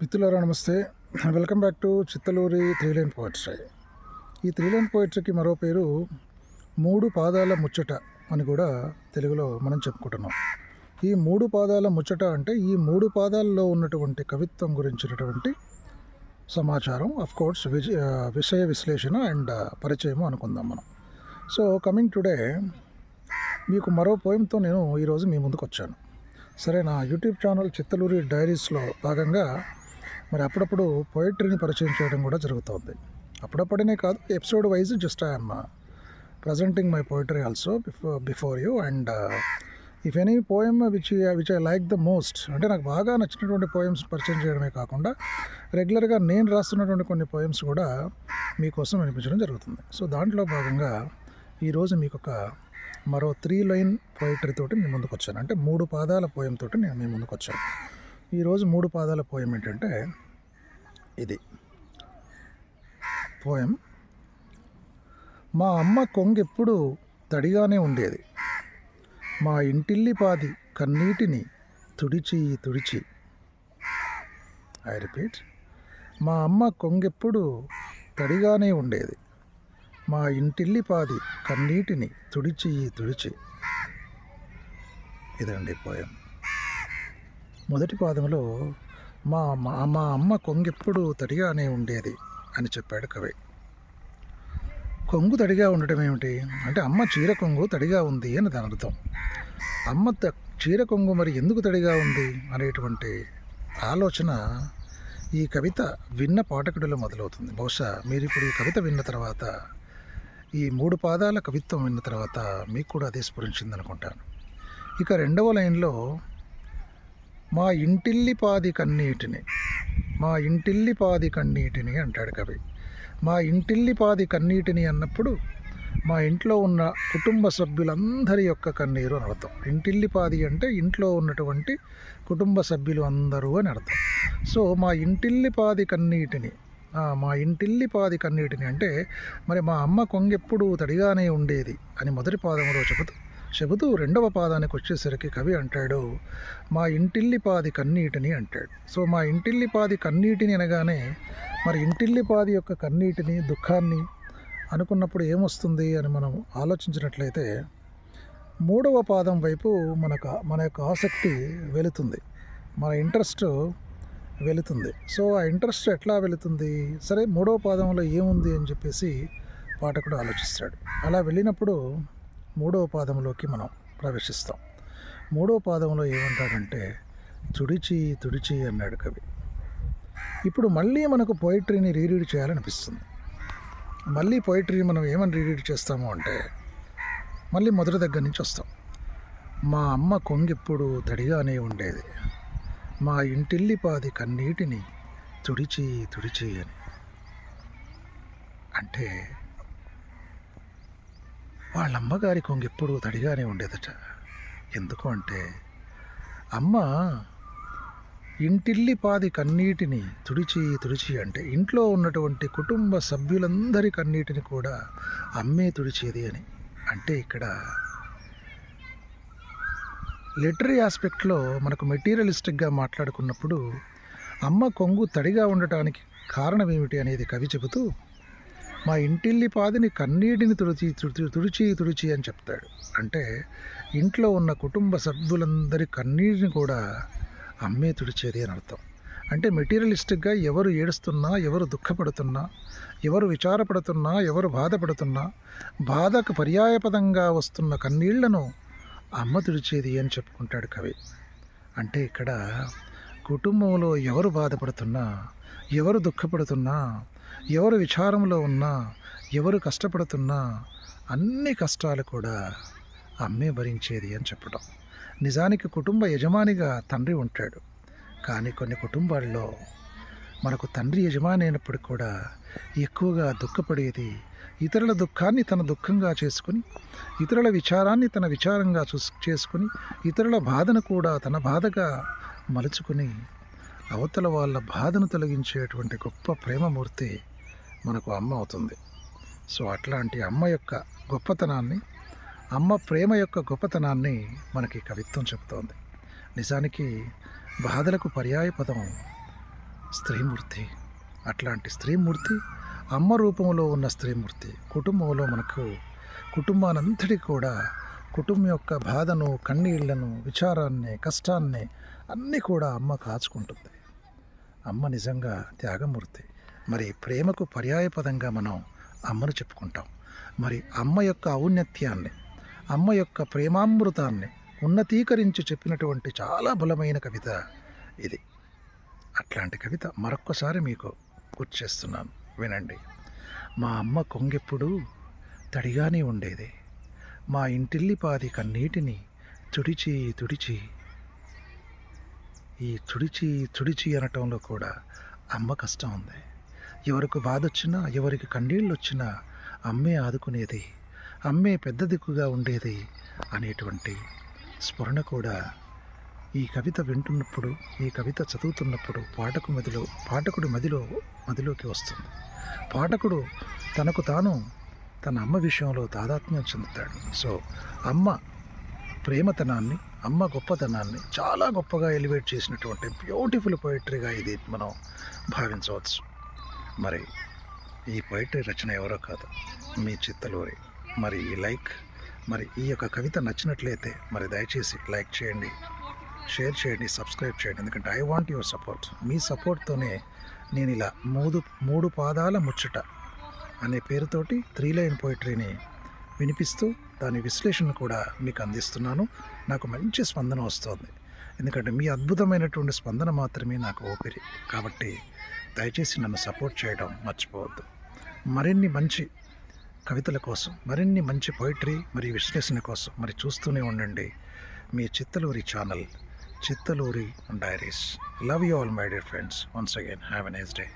మిత్రులారా నమస్తే. Welcome back to Chittaluri three line poetry. ఈ త్రీ లైన్ పోయిట్రీకి మరో పేరు మూడు పాదాల ముచ్చట అని కూడా తెలుగులో మనం చెప్పుకుంటున్నాం. ఈ మూడు పాదాల ముచ్చట అంటే ఈ మూడు పాదాల్లో ఉన్నటువంటి కవిత్వం గురించినటువంటి సమాచారం అఫ్ కోర్స్ విజ విషయ విశ్లేషణ అండ్ పరిచయము అనుకుందాం మనం. సో కమింగ్ టుడే మీకు మరో పోయంతో నేను ఈరోజు మీ ముందుకు వచ్చాను సరే నా యూట్యూబ్ ఛానల్ చిత్తలూరి డైరీస్లో భాగంగా మరి అప్పుడప్పుడు పోయిటరీని పరిచయం చేయడం కూడా జరుగుతుంది. అప్పుడప్పుడనే కాదు episode wise just I'm presenting my poetry also before before you and if any poem which which I like the most అంటే నాకు బాగా నచ్చినటువంటి పోయమ్స్ పరిచయం చేయడమే కాకుండా రెగ్యులర్గా నేను రాస్తున్నటువంటి కొన్ని పోయమ్స్ కూడా మీకోసం వినిపించడం జరుగుతుంది. సో దాంట్లో భాగంగా ఈరోజు మీకు ఒక మరో త్రీ లైన్ పోయిటరీ తోటి మీ ముందుకు వచ్చాను అంటే మూడు పాదాల పోయం తోటి నేను మీ ముందుకు వచ్చాను ఈరోజు మూడు పాదాల పోయం ఏంటంటే ఇది. పోయం. మా అమ్మ కొంగెప్పుడు తడిగానే ఉండేది. మా ఇంటిల్లి పాది కన్నీటిని తుడిచి తుడిచి. I repeat. మా అమ్మ కొంగెప్పుడు తడిగానే ఉండేది. మా ఇంటిల్లి పాది కన్నీటిని తుడిచి తుడిచి. ఇదండి పోయం. మొదటి పాదంలో మా మా మా అమ్మ కొంగెప్పుడు తడిగానే ఉండేది అని చెప్పాడు కవి. కొంగు తడిగా ఉండటం ఏమిటి? అంటే అమ్మ చీర కొంగు తడిగా ఉంది అని దాని అర్థం. అమ్మ త చీర కొంగు మరి ఎందుకు తడిగా ఉంది అనేటువంటి ఆలోచన ఈ కవిత విన్న పాఠకుడిలో మొదలవుతుంది. బహుశా మీరు ఇప్పుడు ఈ కవిత విన్న తర్వాత ఈ మూడు పాదాల కవిత్వం విన్న తర్వాత మీకు కూడా అదే స్ఫురించింది అనుకుంటాను ఇక రెండవ లైన్లో మా ఇంటిల్లి పాది కన్నీటిని మా ఇంటిల్లి పాది కన్నీటిని అంటాడు కవి. మా ఇంటిల్లి పాది కన్నీటిని అన్నప్పుడు మా ఇంట్లో ఉన్న కుటుంబ సభ్యులందరి యొక్క కన్నీరు అని అర్థం. ఇంటిల్లి పాది అంటే ఇంట్లో ఉన్నటువంటి కుటుంబ సభ్యులు అందరూ అని అర్థం. సో మా ఇంటిల్లి పాది కన్నీటిని మా ఇంటిల్లి పాది కన్నీటిని అంటే మరి మా అమ్మ కొంగెప్పుడు తడిగానే ఉండేది అని మొదటి పాదంలో చెబుతూ చెబుతూ రెండవ పాదానికి వచ్చేసరికి కవి అంటాడు మా ఇంటిల్లి పాది కన్నీటిని అంటాడు. సో మా ఇంటిల్లి పాది కన్నీటిని అనగానే మరి ఇంటిల్లి పాది యొక్క కన్నీటిని దుఃఖాన్ని అనుకున్నప్పుడు ఏమొస్తుంది అని మనం ఆలోచించినట్లయితే మూడవ పాదం వైపు మనకు మన యొక్క ఆసక్తి వెళుతుంది. మన ఇంట్రెస్ట్ వెళుతుంది. సో ఆ ఇంట్రెస్ట్ ఎట్లా వెళుతుంది? సరే మూడవ పాదంలో ఏముంది అని చెప్పేసి పాఠకుడు ఆలోచిస్తాడు. అలా వెళ్ళినప్పుడు మూడవ పాదంలోకి మనం ప్రవేశిస్తాం. మూడవ పాదంలో ఏమంటాడంటే తుడిచి తుడిచి అన్నాడు కవి. ఇప్పుడు మళ్ళీ మనకు పోయిటరీని రీరీడ్ చేయాలనిపిస్తుంది. మళ్ళీ పోయిటరీ మనం ఏమని రీరీడ్ చేస్తాము అంటే మళ్ళీ మొదటి దగ్గర నుంచి వస్తాం. మా అమ్మ కొంగెప్పుడు తడిగానే ఉండేది. మా ఇంటిల్లి పాది కన్నీటిని తుడిచి తుడిచి అని. అంటే వాళ్ళ అమ్మగారి కొంగెప్పుడు తడిగానే ఉండేదట. ఎందుకు అంటే అమ్మ ఇంటిల్లి పాది కన్నీటిని తుడిచి తుడిచి అంటే ఇంట్లో ఉన్నటువంటి కుటుంబ సభ్యులందరి కన్నీటిని కూడా అమ్మే తుడిచేది అని. అంటే ఇక్కడ లిటరీ ఆస్పెక్ట్లో మనకు మెటీరియలిస్టిక్గా మాట్లాడుకున్నప్పుడు అమ్మ కొంగు తడిగా ఉండటానికి కారణం ఏమిటి అనేది కవి చెబుతూ మా ఇంటిల్లి పాదిని కన్నీటిని తుడిచి తుడిచి తుడిచి తుడిచి అని చెప్తాడు. అంటే ఇంట్లో ఉన్న కుటుంబ సభ్యులందరి కన్నీటిని కూడా అమ్మే తుడిచేది అని అర్థం. అంటే మెటీరియలిస్టిక్గా ఎవరు ఏడుస్తున్నా ఎవరు దుఃఖపడుతున్నా ఎవరు విచారపడుతున్నా ఎవరు బాధపడుతున్నా బాధకు పర్యాయపదంగా వస్తున్న కన్నీళ్ళను అమ్మ తుడిచేది అని చెప్పుకుంటాడు కవి. అంటే ఇక్కడ కుటుంబంలో ఎవరు బాధపడుతున్నా ఎవరు దుఃఖపడుతున్నా ఎవరు విచారంలో ఉన్నా ఎవరు కష్టపడుతున్నా అన్ని కష్టాలు కూడా అమ్మే భరించేది అని చెప్పడం నిజానికి కుటుంబ యజమానిగా తండ్రి ఉంటాడు. కానీ కొన్ని కుటుంబాల్లో మనకు తండ్రి యజమాని అయినప్పుడు కూడా ఎక్కువగా దుఃఖపడేది ఇతరుల దుఃఖాన్ని తన దుఃఖంగా చేసుకుని ఇతరుల విచారాన్ని తన విచారంగా చూసు చేసుకుని ఇతరుల బాధను కూడా తన బాధగా మలుచుకుని అవతల వాళ్ళ బాధను తొలగించేటువంటి గొప్ప ప్రేమమూర్తి మనకు అమ్మ అవుతుంది. సో అట్లాంటి అమ్మ యొక్క గొప్పతనాన్ని అమ్మ ప్రేమ యొక్క గొప్పతనాన్ని మనకి కవిత్వం చెబుతోంది. నిజానికి బాధలకు పర్యాయ పదం స్త్రీమూర్తి. అట్లాంటి స్త్రీమూర్తి అమ్మ రూపంలో ఉన్న స్త్రీమూర్తి కుటుంబంలో మనకు కుటుంబానంతటి కూడా కుటుంబం యొక్క బాధను కన్నీళ్ళను విచారాన్ని కష్టాన్ని అన్నీ కూడా అమ్మ కాచుకుంటుంది. అమ్మ నిజంగా త్యాగమూర్తి. మరి ప్రేమకు పర్యాయపదంగా మనం అమ్మను చెప్పుకుంటాం. మరి అమ్మ యొక్క ఔన్నత్యాన్ని అమ్మ యొక్క ప్రేమామృతాన్ని ఉన్నతీకరించి చెప్పినటువంటి చాలా బలమైన కవిత ఇది. అట్లాంటి కవిత మరొక్కసారి మీకు గుర్తు చేస్తున్నాను. వినండి. మా అమ్మ కొంగెప్పుడు తడిగానే ఉండేది. మా ఇంటిల్లిపాది కన్నీటిని తుడిచి తుడిచి ఈ తుడిచి తుడిచి అనటంలో కూడా అమ్మ కష్టం ఉంది. ఎవరికి బాధ వచ్చినా ఎవరికి కన్నీళ్ళు వచ్చినా అమ్మే ఆదుకునేది అమ్మే పెద్ద దిక్కుగా ఉండేది అనేటువంటి స్మరణ కూడా ఈ కవిత వింటున్నప్పుడు ఈ కవిత చదువుతున్నప్పుడు పాఠకు మదిలో పాఠకుడు మదిలో మదిలోకి వస్తుంది. పాఠకుడు తనకు తాను తన అమ్మ విషయంలో తాదాత్మ్యం చెందుతాడు. సో అమ్మ ప్రేమతనాన్ని అమ్మ గొప్పతనాన్ని చాలా గొప్పగా ఎలివేట్ చేసినటువంటి బ్యూటిఫుల్ పోయిటరీగా ఇది మనం భావించవచ్చు. మరి ఈ పోయిటరీ రచన ఎవరో కాదు మీ చిత్తలూరి. మరి ఈ లైక్ మరి ఈ యొక్క కవిత నచ్చినట్లయితే మరి దయచేసి లైక్ చేయండి షేర్ చేయండి సబ్స్క్రైబ్ చేయండి. ఎందుకంటే ఐ వాంట్ యువర్ సపోర్ట్ మీ సపోర్ట్తోనే నేను ఇలా మూడు మూడు పాదాల ముచ్చట అనే పేరుతోటి త్రీ లైన్ పోయిటరీని వినిపిస్తూ దాని విశ్లేషణ కూడా మీకు అందిస్తున్నాను. నాకు మంచి స్పందన వస్తుంది. ఎందుకంటే మీ అద్భుతమైనటువంటి స్పందన మాత్రమే నాకు ఊపిరి. కాబట్టి దయచేసి నన్ను సపోర్ట్ చేయడం మర్చిపోవద్దు. మరిన్ని మంచి కవితల కోసం మరిన్ని మంచి పోయిటరీ మరియు విశ్లేషణ కోసం మరి చూస్తూనే ఉండండి మీ Chittaluri channel Chittaluri diaries love you all my dear friends once again have a nice day